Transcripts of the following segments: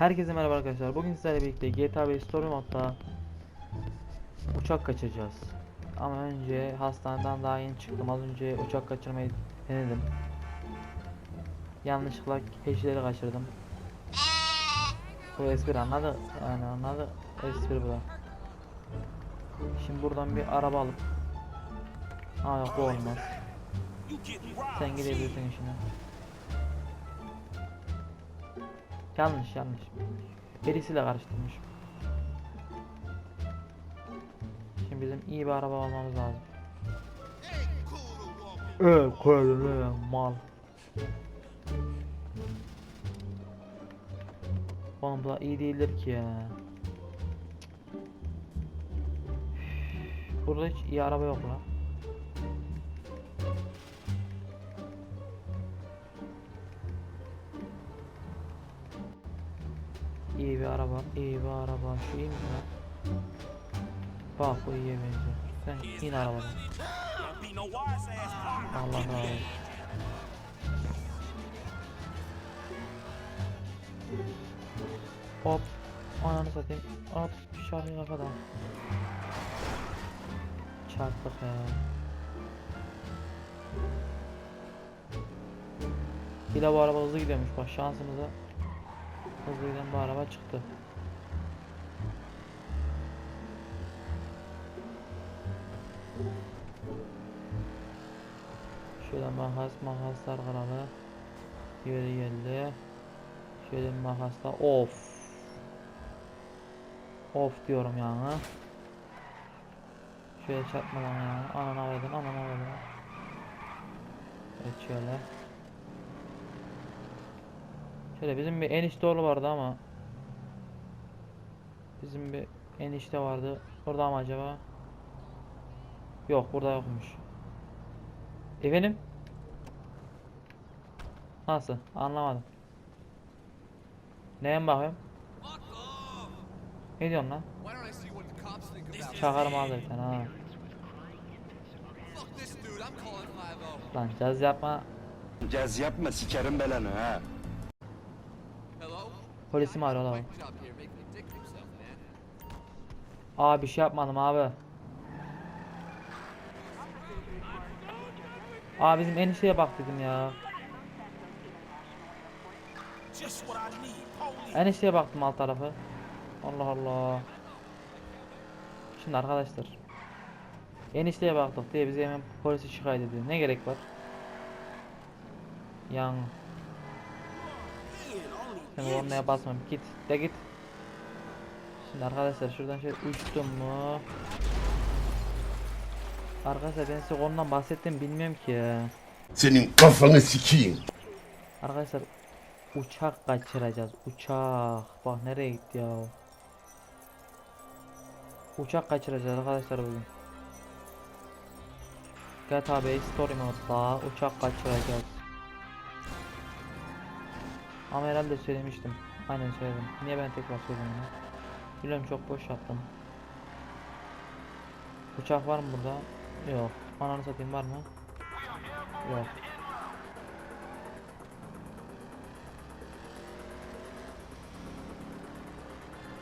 Herkese merhaba arkadaşlar. Bugün sizlerle birlikte GTA 5 Story modda uçak kaçıracağız. Ama önce hastaneden daha yeni çıktım. Az önce uçak kaçırmayı denedim. Yanlışlıkla eşleri kaçırdım. Bu espri anladı. Yani anladı. Espri bu da. Şimdi buradan bir araba alıp Aa yok bu olmaz. Sen gidebilirsin işine. Yanlış yanlış. Birisiyle karıştırmış. Şimdi bizim iyi bir araba almamız lazım. Evet koyalım mal. Oğlum bu da iyi değildir ki ya. Burada hiç iyi araba yok lan. İyi bir araba, iyi bir araba. Şu mi lan? Bak bu iyiye benziyor. Sen in arabadan. Allah razı olsun. Hop. Ananı satayım. Hop. Şahı kafadan. Çarptık ya. Bir de bu araba hızlı gidiyormuş bak şansımıza hızlı giden araba çıktı. Şöyle makas makaslar kralı Yeri geldi. Şöyle makasla of! Of diyorum yani. Şöyle çarpmadan yani. Anana avradın anana avradın Evet şöyle Şöyle bizim bir enişte oğlu vardı ama Bizim bir enişte vardı. Orada mı acaba Yok burada yokmuş. Efendim? Nasıl? Anlamadım. Neye bakıyorum Ne diyorsun lan? Çakarım abi bir tane ha. Fuck this dude, I'm calling 5 Lan caz yapma. Caz yapma sikerim belanı ha. Polisi mi arıyor lan o? Mike job here making a dick of himself, man. Aa bir şey yapmadım abi. Aa bizim enişteye bak dedim ya. Enişteye baktım alt tarafı. Allah Allah. Şimdi arkadaşlar. Enişteye baktık diye bize hemen polisi şikayet ediyor Ne gerek var? Yan Sen oraya basma git de git Şimdi arkadaşlar şuradan şöyle uçtum mu Arkadaşlar ben size ondan bahsettim bilmiyorum ki ya. Senin kafanı sikeyim. Arkadaşlar uçak kaçıracağız. Uçak. Bak nereye gitti ya. Uçak kaçıracağız arkadaşlar bugün. GTA 5 Story modda uçak kaçıracağız. Ama herhalde söylemiştim. Aynen söyledim. Niye ben tekrar söylüyorum ya? Biliyorum çok boş yaptım. Uçak var mı burada? Yok. Ananı satayım var mı? Yok.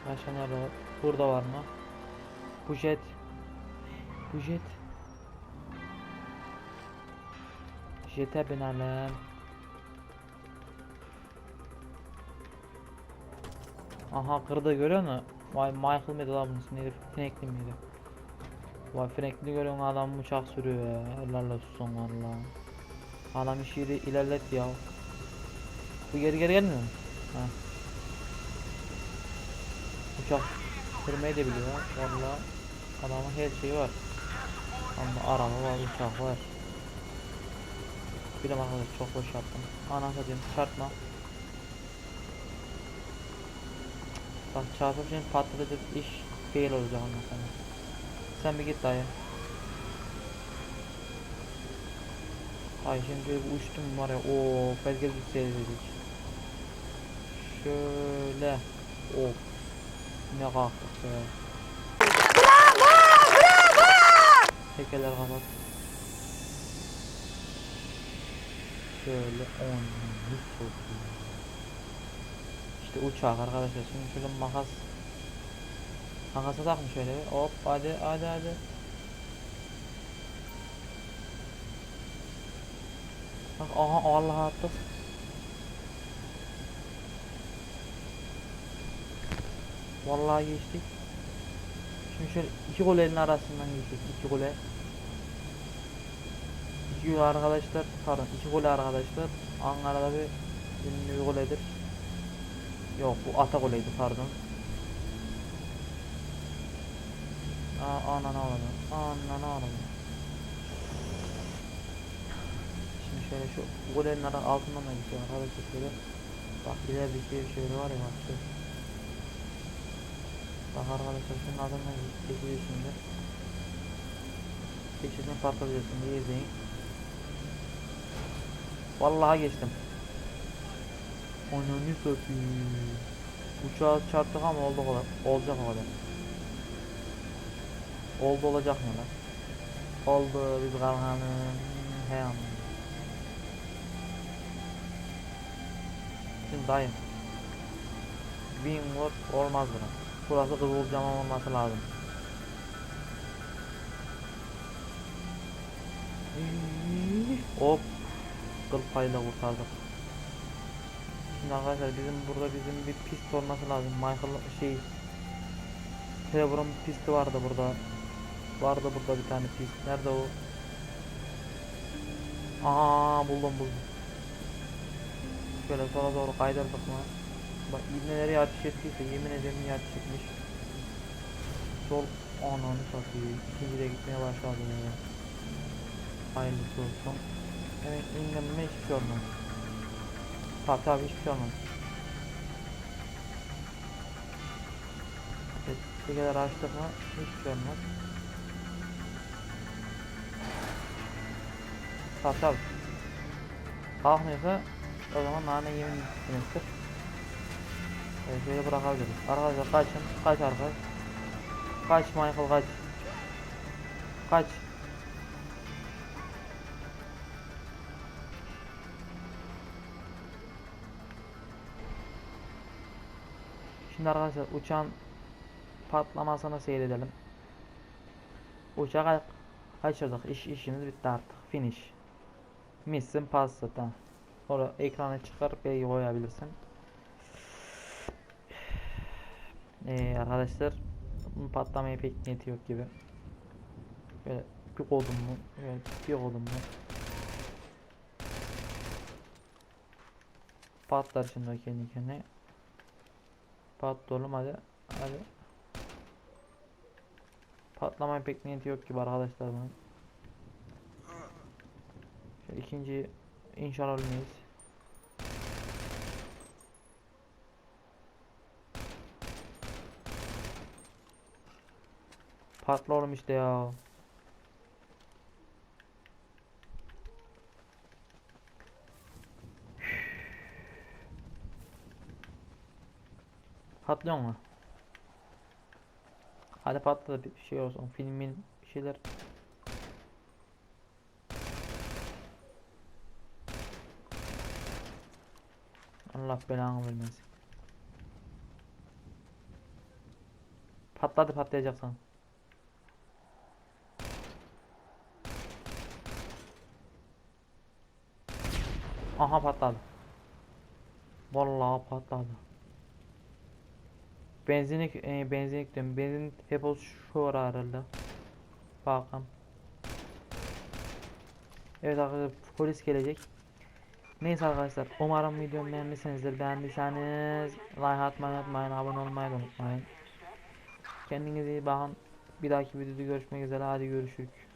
Başka nerede var? Burada var mı? Bu jet. Bu jet. Jet'e binelim. Aha kırdı görüyor musun? Vay Michael mıydı lan bunun ismi? Franklin miydi? Vay Franklin'i görüyor musun adam uçak sürüyor ya. Helal olsun valla. Adam işi ilerlet ya. Bu geri geri gelmiyor mu? Ha. Uçak sürmeyi de biliyor valla. Adamın her şeyi var. Ama araba var, uçak var. Bir de arkadaş çok boş yaptım. Ana satayım çarpma. Bak çarpıp patlayacak iş fail olacak ondan sonra. Sen bir git dayı. Ay şimdi uçtum var ya o herkes yükselecek. Şöyle. Of. Ne kalktık be. Bravo! Bravo! Tekeler kapat. Şöyle on çok iyi. İşte uçak arkadaşlar. Şimdi şöyle makas makasa takmış şöyle. Hop hadi hadi hadi. Bak aha Allah attık. Vallahi geçtik. Şimdi şöyle iki kulenin arasından geçtik. iki kule. İki kule arkadaşlar. Pardon iki kule arkadaşlar. Ankara'da bir ünlü bir kuledir. Yok bu ata kuleydi pardon. Aa anana oğlum. Anana oğlum. Şimdi şöyle şu ara- altından da geçiyor arkadaşlar şöyle. Bak ilerideki bir şey var ya bak şu. Bak arkadaşlar şunun adından geçiyor şimdi. Geçişini patlatacağız şimdi iyi izleyin. Vallahi geçtim. Ananı satayım. Uçağa çarptık ama oldu kadar. Olacak kadar. Oldu olacak mı lan? Oldu biz kalkanın he anam. Şimdi dayım. Wingwood olmaz buna. Burası kızılcam olması lazım. Hop. Kıl payıyla kurtardık. Şimdi arkadaşlar bizim burada bizim bir pist olması lazım. Michael şey Trevor'ın pisti vardı burada. Vardı burada bir tane pist. Nerede o? Aa buldum buldum. Şöyle sola doğru kaydırdık mı? Bak ibneleri ateş ettiyse yemin ederim niye ateş etmiş. Sol ananı satayım. İkinci de gitmeye başladı ya. Hayırlısı olsun. Evet inanma hiçbir şey. Tabi tabi hiçbir şey bir kadar açtık mı hiçbir şey olmaz. Tabi tabi. Kalkmıyorsa o zaman nane yemin etmektir. Evet, şöyle bırakabiliriz. Arkadaşlar kaçın. Kaç arkadaş. Kaç Michael kaç. Kaç. Şimdi arkadaşlar uçağın patlamasını seyredelim. Uçağı ka- kaçırdık. İş, işimiz bitti artık. Finish. Mission passed. Tamam. Sonra ekrana çıkar belki koyabilirsin. Ee, arkadaşlar bunun patlamaya pek niyeti yok gibi. Böyle bir kodum mu? Böyle bir kodum mu? Patlar şimdi kendi kendine. Patla oğlum hadi. Hadi. Patlamaya pek niyeti yok gibi arkadaşlar bunun. Şöyle ikinci inşallah ölmeyiz. Patla işte ya. Patlıyor mu? Hadi patla da bir şey olsun. Filmin bir şeyler. Allah belanı vermesin. Patladı patlayacaksan. Aha patladı. Vallahi patladı. Benzinlik, e, benzinlik diyorum. Benzin hep o şu herhalde. Bakalım. Evet arkadaşlar polis gelecek. Neyse arkadaşlar umarım videomu beğenmişsinizdir. Beğendiyseniz like atmayı unutmayın. Abone olmayı unutmayın. Kendinize iyi bakın. Bir dahaki videoda görüşmek üzere. Hadi görüşürüz.